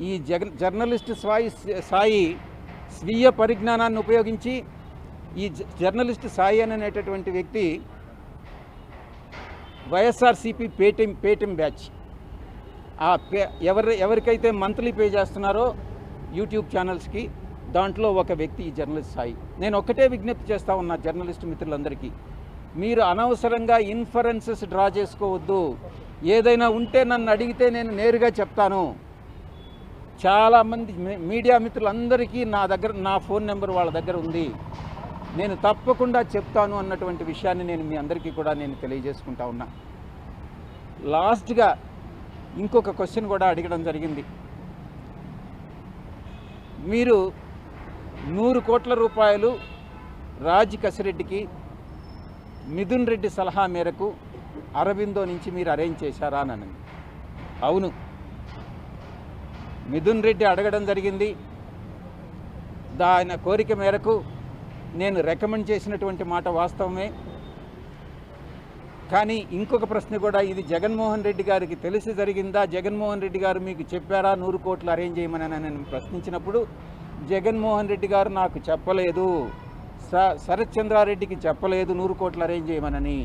ఈ జగ జర్నలిస్ట్ సాయి సాయి స్వీయ పరిజ్ఞానాన్ని ఉపయోగించి ఈ జ- జర్నలిస్ట్ సాయి అని అనేటటువంటి వ్యక్తి వైఎస్ఆర్సీపీ పేటిఎం పేటిఎం బ్యాచ్. ఆ పే ఎవరి ఎవరికైతే మంత్లీ పే చేస్తున్నారో యూట్యూబ్ ఛానల్స్కి దాంట్లో ఒక వ్యక్తి ఈ జర్నలిస్ట్ సాయి. నేను ఒక్కటే విజ్ఞప్తి చేస్తా ఉన్నా జర్నలిస్ట్ మిత్రులందరికీ. మీరు అనవసరంగా ఇన్ఫరెన్సెస్ డ్రా చేసుకోవద్దు. ఏదైనా ఉంటే నన్ను అడిగితే నేను నేరుగా చెప్తాను. చాలామంది మీడియా మిత్రులందరికీ నా దగ్గర నా ఫోన్ నెంబర్ వాళ్ళ దగ్గర ఉంది. నేను తప్పకుండా చెప్తాను అన్నటువంటి విషయాన్ని నేను మీ అందరికీ కూడా నేను తెలియజేసుకుంటా ఉన్నా. లాస్ట్గా ఇంకొక క్వశ్చన్ కూడా అడగడం జరిగింది. మీరు నూరు కోట్ల రూపాయలు రాజ్ కసిరెడ్డికి మిథున్ రెడ్డి సలహా మేరకు అరవిందో నుంచి మీరు అరేంజ్ చేశారా అని అవును. మిథున్ రెడ్డి అడగడం జరిగింది. దాని కోరిక మేరకు నేను రికమెండ్ చేసినటువంటి మాట వాస్తవమే. కానీ ఇంకొక ప్రశ్న కూడా ఇది జగన్మోహన్ రెడ్డి గారికి తెలిసి జరిగిందా? జగన్మోహన్ రెడ్డి గారు మీకు చెప్పారా? నూరు కోట్లు అరేంజ్ చేయమని నేను ప్రశ్నించినప్పుడు జగన్మోహన్ రెడ్డి గారు నాకు చెప్పలేదు. స శరత్ చంద్రారెడ్డికి చెప్పలేదు నూరు కోట్లు అరేంజ్ చేయమనని.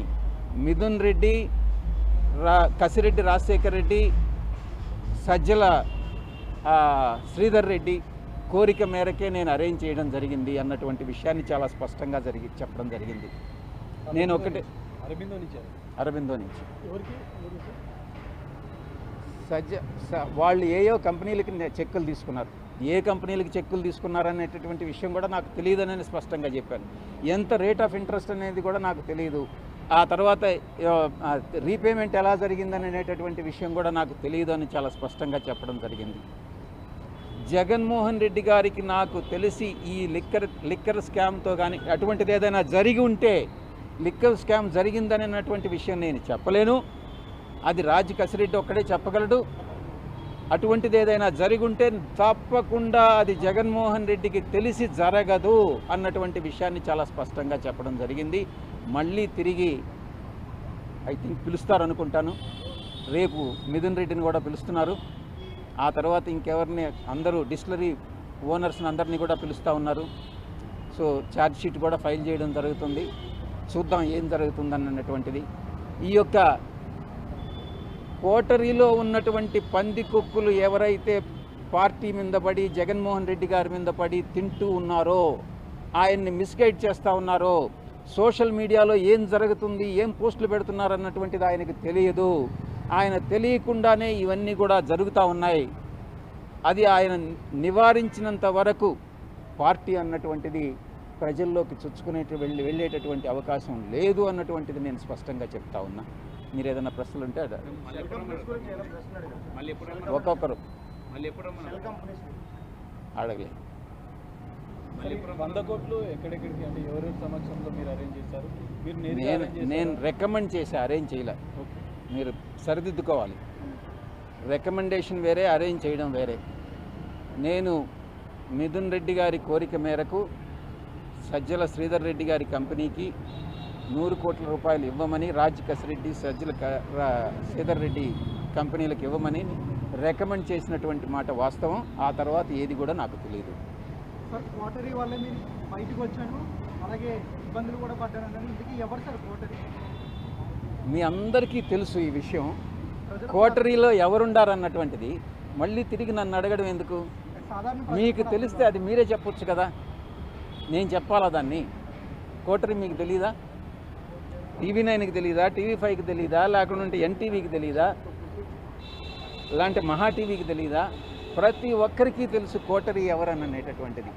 మిథున్ రెడ్డి రా కసిరెడ్డి రాజశేఖర్ రెడ్డి సజ్జల శ్రీధర్ రెడ్డి కోరిక మేరకే నేను అరేంజ్ చేయడం జరిగింది అన్నటువంటి విషయాన్ని చాలా స్పష్టంగా జరిగి చెప్పడం జరిగింది. నేను ఒకటే అరబిందో నుంచి అరవిందో నుంచి. సజ్జ వాళ్ళు ఏయో కంపెనీలకి చెక్కులు తీసుకున్నారు. ఏ కంపెనీలకి చెక్కులు తీసుకున్నారనేటటువంటి విషయం కూడా నాకు తెలియదని స్పష్టంగా చెప్పాను. ఎంత రేట్ ఆఫ్ ఇంట్రెస్ట్ అనేది కూడా నాకు తెలియదు ఆ తర్వాత రీపేమెంట్ ఎలా జరిగిందని అనేటటువంటి విషయం కూడా నాకు తెలియదు అని చాలా స్పష్టంగా చెప్పడం జరిగింది. జగన్మోహన్ రెడ్డి గారికి నాకు తెలిసి ఈ లిక్కర్ లిక్కర్ స్కామ్తో కానీ అటువంటిది ఏదైనా జరిగి ఉంటే లిక్కర్ స్కామ్ జరిగిందనేటువంటి విషయం నేను చెప్పలేను. అది రాజ్ కసిరెడ్డి ఒక్కడే చెప్పగలడు. అటువంటిది ఏదైనా జరిగి ఉంటే తప్పకుండా అది జగన్మోహన్ రెడ్డికి తెలిసి జరగదు అన్నటువంటి విషయాన్ని చాలా స్పష్టంగా చెప్పడం జరిగింది. మళ్ళీ తిరిగి ఐ థింక్ పిలుస్తారు అనుకుంటాను రేపు మిథున్ రెడ్డిని కూడా పిలుస్తున్నారు. ఆ తర్వాత ఇంకెవరిని అందరూ డిస్టిలరీ ఓనర్స్ని అందరినీ కూడా పిలుస్తూ ఉన్నారు. సో ఛార్జ్ షీట్ కూడా ఫైల్ చేయడం జరుగుతుంది. చూద్దాం ఏం జరుగుతుందని అన్నటువంటిది ఈ యొక్క కోటరీలో ఉన్నటువంటి పంది కుక్కులు ఎవరైతే పార్టీ మీద పడి జగన్మోహన్ రెడ్డి గారి మీద పడి తింటూ ఉన్నారో ఆయన్ని మిస్గైడ్ చేస్తూ ఉన్నారో సోషల్ మీడియాలో ఏం జరుగుతుంది ఏం పోస్టులు పెడుతున్నారు అన్నటువంటిది ఆయనకు తెలియదు. ఆయన తెలియకుండానే ఇవన్నీ కూడా జరుగుతూ ఉన్నాయి. అది ఆయన నివారించినంత వరకు పార్టీ అన్నటువంటిది ప్రజల్లోకి చొచ్చుకునే వెళ్ళి వెళ్ళేటటువంటి అవకాశం లేదు అన్నటువంటిది నేను స్పష్టంగా చెప్తా ఉన్నా. మీరు ఏదైనా ప్రశ్నలు ఉంటే ఎప్పుడు ఒక్కొక్కరు. అడగలేదు. నేను? నేను రికమెండ్ చేసి అరేంజ్ చేయలే. ఓకే. మీరు సరిదిద్దుకోవాలి. రికమెండేషన్ వేరే అరేంజ్ చేయడం వేరే. నేను మిథున్ రెడ్డి గారి కోరిక మేరకు సజ్జల శ్రీధర్ రెడ్డి గారి కంపెనీకి నూరు కోట్ల రూపాయలు ఇవ్వమని రాజ్ రెడ్డి సజ్జల క- శ్రీధర్ రెడ్డి కంపెనీలకు ఇవ్వమని రికమెండ్ చేసినటువంటి మాట వాస్తవం. ఆ తర్వాత ఏది కూడా నాకు తెలియదు సార్ కోటరీ వల్ల మీరు బయటకు వచ్చాను అలాగే ఇబ్బందులు కూడా పడ్డాను ఇంతకీ ఎవరు సార్ కోటరీ మీ అందరికీ తెలుసు ఈ విషయం. కోటరీలో ఎవరుండారన్నటువంటిది. మళ్ళీ తిరిగి నన్ను అడగడం ఎందుకు? మీకు తెలిస్తే అది మీరే చెప్పొచ్చు కదా. నేను చెప్పాలా దాన్ని? కోటరీ మీకు తెలీదా? టీవీ నైన్కి తెలీదా? టీవీ ఫైవ్కి తెలీదా? లేకుంటే ఎన్టీవీకి తెలీదా? ఇలాంటి మహా టీవీకి తెలీదా? ప్రతి ఒక్కరికి తెలుసు కోటరీ ఎవరని అనేటటువంటిది.